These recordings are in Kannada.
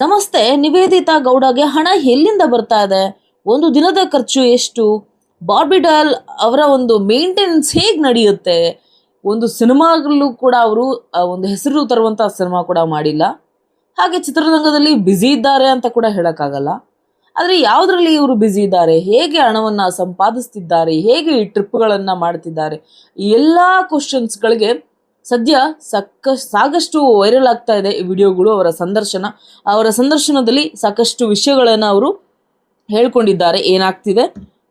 ನಮಸ್ತೆ, ನಿವೇದಿತಾ ಗೌಡಗೆ ಹಣ ಎಲ್ಲಿಂದ ಬರ್ತಾ ಇದೆ? ಒಂದು ದಿನದ ಖರ್ಚು ಎಷ್ಟು? ಬಾರ್ಬಿಡಾಲ್ ಅವರ ಒಂದು ಮೇಂಟೆನೆನ್ಸ್ ಹೇಗೆ ನಡೆಯುತ್ತೆ? ಒಂದು ಸಿನಿಮಾಗಲ್ಲೂ ಕೂಡ ಅವರು ಒಂದು ಹೆಸರು ತರುವಂಥ ಸಿನಿಮಾ ಕೂಡ ಮಾಡಿಲ್ಲ. ಹಾಗೆ ಚಿತ್ರರಂಗದಲ್ಲಿ ಬ್ಯುಸಿ ಇದ್ದಾರೆ ಅಂತ ಕೂಡ ಹೇಳೋಕ್ಕಾಗಲ್ಲ. ಆದರೆ ಯಾವುದರಲ್ಲಿ ಇವರು ಬ್ಯುಸಿ ಇದ್ದಾರೆ? ಹೇಗೆ ಹಣವನ್ನು ಸಂಪಾದಿಸ್ತಿದ್ದಾರೆ? ಹೇಗೆ ಈ ಟ್ರಿಪ್ಗಳನ್ನು ಮಾಡ್ತಿದ್ದಾರೆ? ಎಲ್ಲ ಕ್ವಶನ್ಸ್ಗಳಿಗೆ ಸದ್ಯ ಸಕ್ಕ, ಸಾಕಷ್ಟು ವೈರಲ್ ಆಗ್ತಾ ಇದೆ ಈ ವಿಡಿಯೋಗಳು, ಅವರ ಸಂದರ್ಶನ. ಅವರ ಸಂದರ್ಶನದಲ್ಲಿ ಸಾಕಷ್ಟು ವಿಷಯಗಳನ್ನು ಅವರು ಹೇಳ್ಕೊಂಡಿದ್ದಾರೆ. ಏನಾಗ್ತಿದೆ,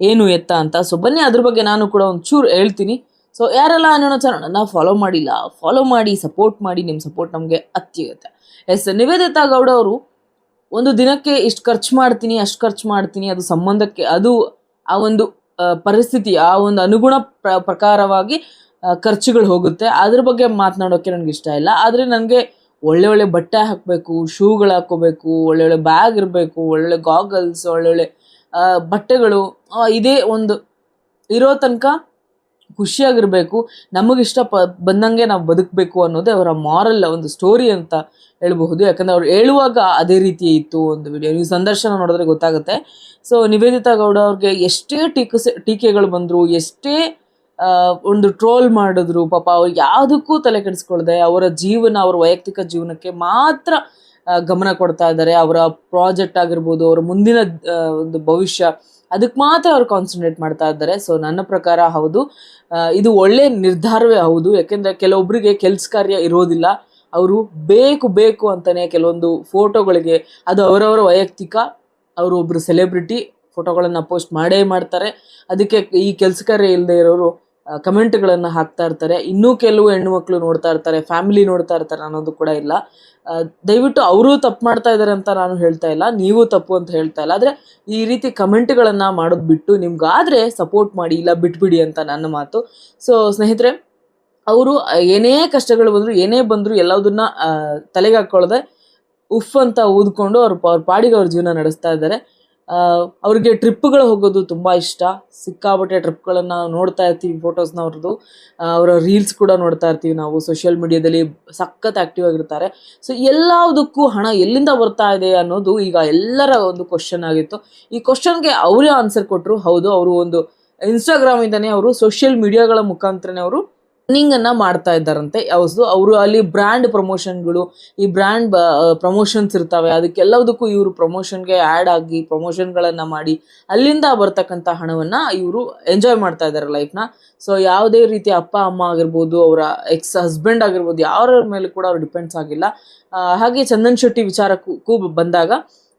ಏನು ಎತ್ತ ಅಂತ. ಸೊ ಬನ್ನಿ ಅದ್ರ ಬಗ್ಗೆ ನಾನು ಕೂಡ ಒಂದು ಚೂರು ಹೇಳ್ತೀನಿ. ಸೊ ಯಾರೆಲ್ಲ ಅನ್ನೋ ಚಾನಲ್ನ ಫಾಲೋ ಮಾಡಿಲ್ಲ ಫಾಲೋ ಮಾಡಿ ಸಪೋರ್ಟ್ ಮಾಡಿ ನಿಮ್ಮ ಸಪೋರ್ಟ್ ನಮಗೆ ಅತ್ಯಗತ್ಯ. ಎಸ್ ನಿವೇದಿತಾ ಗೌಡ ಅವರು, ಒಂದು ದಿನಕ್ಕೆ ಇಷ್ಟು ಖರ್ಚು ಮಾಡ್ತೀನಿ, ಅಷ್ಟು ಖರ್ಚು ಮಾಡ್ತೀನಿ, ಅದು ಸಂಬಂಧಕ್ಕೆ, ಅದು ಆ ಒಂದು ಪರಿಸ್ಥಿತಿ, ಆ ಒಂದು ಅನುಗುಣ ಪ್ರ, ಪ್ರಕಾರವಾಗಿ ಖರ್ಚುಗಳು ಹೋಗುತ್ತೆ. ಅದ್ರ ಬಗ್ಗೆ ಮಾತನಾಡೋಕ್ಕೆ ನನಗೆ ಇಷ್ಟ ಇಲ್ಲ. ಆದರೆ ನನಗೆ ಒಳ್ಳೆ ಒಳ್ಳೆ ಬಟ್ಟೆ ಹಾಕಬೇಕು, ಶೂಗಳು ಹಾಕೋಬೇಕು ಒಳ್ಳೊಳ್ಳೆ ಒಳ್ಳೆ ಬ್ಯಾಗ್ ಇರಬೇಕು ಒಳ್ಳೊಳ್ಳೆ ಗಾಗಲ್ಸ್ ಒಳ್ಳೊಳ್ಳೆ ಬಟ್ಟೆಗಳು ಇದೇ ಒಂದು ಇರೋ ತನಕ ಖುಷಿಯಾಗಿರಬೇಕು. ನಮಗಿಷ್ಟ ಪ, ಬಂದಂಗೆ ನಾವು ಬದುಕಬೇಕು ಅನ್ನೋದೇ ಅವರ ಮಾರಲ್ ಒಂದು ಸ್ಟೋರಿ ಅಂತ ಹೇಳಬಹುದು. ಯಾಕಂದ್ರೆ ಅವ್ರು ಹೇಳುವಾಗ ಅದೇ ರೀತಿ ಇತ್ತು ಒಂದು ವಿಡಿಯೋ ನೀವು ಸಂದರ್ಶನ ನೋಡಿದ್ರೆ ಗೊತ್ತಾಗುತ್ತೆ. ಸೊ ನಿವೇದಿತಾ ಗೌಡ ಅವ್ರಿಗೆ ಎಷ್ಟೇ ಟೀಕೆ ಟೀಕೆಗಳು ಬಂದರು, ಎಷ್ಟೇ ಒಂದು ಟ್ರೋಲ್ ಮಾಡಿದ್ರು. ಪಾಪ ಅವ್ರು ಯಾವುದಕ್ಕೂ ತಲೆ ಕೆಡಿಸ್ಕೊಳ್ದೆ. ಅವರ ಜೀವನ, ಅವರ ವೈಯಕ್ತಿಕ ಜೀವನಕ್ಕೆ ಮಾತ್ರ ಗಮನ ಕೊಡ್ತಾ ಇದ್ದಾರೆ. ಅವರ ಪ್ರಾಜೆಕ್ಟ್ ಆಗಿರ್ಬೋದು, ಅವರ ಮುಂದಿನ ಒಂದು ಭವಿಷ್ಯ, ಅದಕ್ಕೆ ಮಾತ್ರ ಅವ್ರು ಕಾನ್ಸಂಟ್ರೇಟ್ ಮಾಡ್ತಾ ಇದ್ದಾರೆ. ಸೊ ನನ್ನ ಪ್ರಕಾರ ಹೌದು. ಇದು ಒಳ್ಳೆ ನಿರ್ಧಾರವೇ ಹೌದು. ಯಾಕೆಂದರೆ ಕೆಲವೊಬ್ಬರಿಗೆ ಕೆಲಸ ಕಾರ್ಯ ಇರೋದಿಲ್ಲ. ಅವರು ಬೇಕು ಬೇಕು ಅಂತಲೇ ಕೆಲವೊಂದು ಫೋಟೋಗಳಿಗೆ, ಅದು ಅವರವರ ವೈಯಕ್ತಿಕ, ಅವರು ಒಬ್ಬರು ಸೆಲೆಬ್ರಿಟಿ, ಫೋಟೋಗಳನ್ನು ಪೋಸ್ಟ್ ಮಾಡೇ ಮಾಡ್ತಾರೆ. ಅದಕ್ಕೆ ಈ ಕೆಲಸ ಕಾರ್ಯ ಇಲ್ಲದೆ ಇರೋರು ಕಮೆಂಟ್ಗಳನ್ನು ಹಾಕ್ತಾ ಇರ್ತಾರೆ. ಇನ್ನೂ ಕೆಲವು ಹೆಣ್ಣು ಮಕ್ಕಳು ನೋಡ್ತಾ ಇರ್ತಾರೆ, ಫ್ಯಾಮಿಲಿ ನೋಡ್ತಾ ಇರ್ತಾರೆ ಅನ್ನೋದು ಕೂಡ ಇಲ್ಲ. ದಯವಿಟ್ಟು ಅವರು ತಪ್ಪು ಮಾಡ್ತಾ ಇದ್ದಾರೆ ಅಂತ ನಾನು ಹೇಳ್ತಾ ಇಲ್ಲ, ನೀವು ತಪ್ಪು ಅಂತ ಹೇಳ್ತಾ ಇಲ್ಲ. ಆದರೆ ಈ ರೀತಿ ಕಮೆಂಟ್ಗಳನ್ನು ಮಾಡೋದು ಬಿಟ್ಟು ನಿಮ್ಗಾದರೆ ಸಪೋರ್ಟ್ ಮಾಡಿ ಇಲ್ಲ ಬಿಟ್ಬಿಡಿ ಅಂತ ನನ್ನ ಮಾತು. ಸೊ ಸ್ನೇಹಿತರೆ, ಅವರು ಏನೇ ಕಷ್ಟಗಳು ಬಂದರೂ, ಏನೇ ಬಂದರೂ ಎಲ್ಲದನ್ನ ತಲೆಗೆ ಹಾಕ್ಕೊಳ್ಳದೆ ಉಫ್ ಅಂತ ಊದ್ಕೊಂಡು ಅವ್ರ ಅವ್ರ ಪಾಡಿಗೆ ಅವ್ರ ಜೀವನ ನಡೆಸ್ತಾ ಇದ್ದಾರೆ. ಅವ್ರಿಗೆ ಟ್ರಿಪ್ಗಳು ಹೋಗೋದು ತುಂಬ ಇಷ್ಟ. ಸಿಕ್ಕಾಪಟ್ಟೆ ಟ್ರಿಪ್ಗಳನ್ನು ನೋಡ್ತಾ ಇರ್ತೀವಿ ಫೋಟೋಸ್ನ ಅವ್ರದ್ದು ಅವರ ರೀಲ್ಸ್ ಕೂಡ ನೋಡ್ತಾ ಇರ್ತೀವಿ ನಾವು. ಸೋಷಿಯಲ್ ಮೀಡಿಯಾದಲ್ಲಿ ಸಖತ್ ಆ್ಯಕ್ಟಿವ್ ಆಗಿರ್ತಾರೆ. ಸೊ ಎಲ್ಲದಕ್ಕೂ ಹಣ ಎಲ್ಲಿಂದ ಬರ್ತಾ ಇದೆ ಅನ್ನೋದು ಈಗ ಎಲ್ಲರ ಒಂದು ಕ್ವಶನ್ ಆಗಿತ್ತು. ಈ ಕ್ವಶನ್ಗೆ ಅವರೇ ಆನ್ಸರ್ ಕೊಟ್ಟರು ಹೌದು. ಅವರು ಒಂದು ಇನ್ಸ್ಟಾಗ್ರಾಮಿಂದನೇ ಅವರು ಸೋಷಿಯಲ್ ಮೀಡಿಯಾಗಳ ಮುಖಾಂತರನೇ ಅವರು ಅನ್ನ ಮಾಡ್ತಾ ಇದ್ದಾರಂತೆ. ಯಾವ್ದು? ಅವರು ಅಲ್ಲಿ ಬ್ರ್ಯಾಂಡ್ ಪ್ರಮೋಷನ್ಗಳು ಈ ಬ್ರ್ಯಾಂಡ್ ಪ್ರಮೋಷನ್ಸ್ ಇರ್ತವೆ. ಅದಕ್ಕೆಲ್ಲದಕ್ಕೂ ಇವರು ಪ್ರಮೋಷನ್ಗೆ ಆ್ಯಡ್ ಆಗಿ ಪ್ರಮೋಷನ್ಗಳನ್ನ ಮಾಡಿ, ಅಲ್ಲಿಂದ ಬರ್ತಕ್ಕಂಥ ಹಣವನ್ನು ಇವರು ಎಂಜಾಯ್ ಮಾಡ್ತಾ ಇದ್ದಾರೆ ಲೈಫ್ನ ಸೊ ಯಾವುದೇ ರೀತಿ ಅಪ್ಪ, ಅಮ್ಮ ಆಗಿರ್ಬೋದು, ಅವರ ಎಕ್ಸ್ ಹಸ್ಬೆಂಡ್ ಆಗಿರ್ಬೋದು ಯಾರ ಮೇಲೆ ಕೂಡ ಅವ್ರು ಡಿಪೆಂಡ್ಸ್ ಆಗಿಲ್ಲ. ಹಾಗೆ ಚಂದನ್ ಶೆಟ್ಟಿ ವಿಚಾರಕ್ಕೂ ಬಂದಾಗ,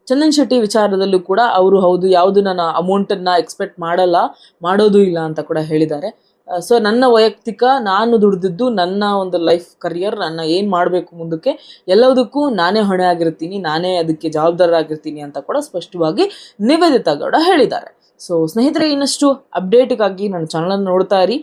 ಚಂದನ್ ಶೆಟ್ಟಿ ವಿಚಾರದಲ್ಲೂ ಕೂಡ ಅವರು ಹೌದು, ಯಾವುದು ನಾನು ಅಮೌಂಟನ್ನು ಎಕ್ಸ್ಪೆಕ್ಟ್ ಮಾಡಲ್ಲ, ಮಾಡೋದು ಇಲ್ಲ ಅಂತ ಕೂಡ ಹೇಳಿದ್ದಾರೆ. ಸೊ ನನ್ನ ವೈಯಕ್ತಿಕ, ನಾನು ದುಡ್ದಿದ್ದು ನನ್ನ ಒಂದು ಲೈಫ್ ಕರಿಯರ್ ನನ್ನ ಏನು ಮಾಡಬೇಕು ಮುಂದಕ್ಕೆ, ಎಲ್ಲದಕ್ಕೂ ನಾನೇ ಹೊಣೆ ಆಗಿರ್ತೀನಿ, ನಾನೇ ಅದಕ್ಕೆ ಜವಾಬ್ದಾರರಾಗಿರ್ತೀನಿ ಅಂತ ಕೂಡ ಸ್ಪಷ್ಟವಾಗಿ ನಿವೇದಿತಾ ಗೌಡ ಹೇಳಿದ್ದಾರೆ. ಸೊ ಸ್ನೇಹಿತರೆ, ಇನ್ನಷ್ಟು ಅಪ್ಡೇಟ್ಗಾಗಿ ನನ್ನ ಚಾನಲನ್ನು ನೋಡ್ತಾ ಇರಿ.